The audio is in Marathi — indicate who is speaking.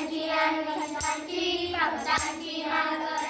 Speaker 1: भक्तांची भक्तांची भक्तांची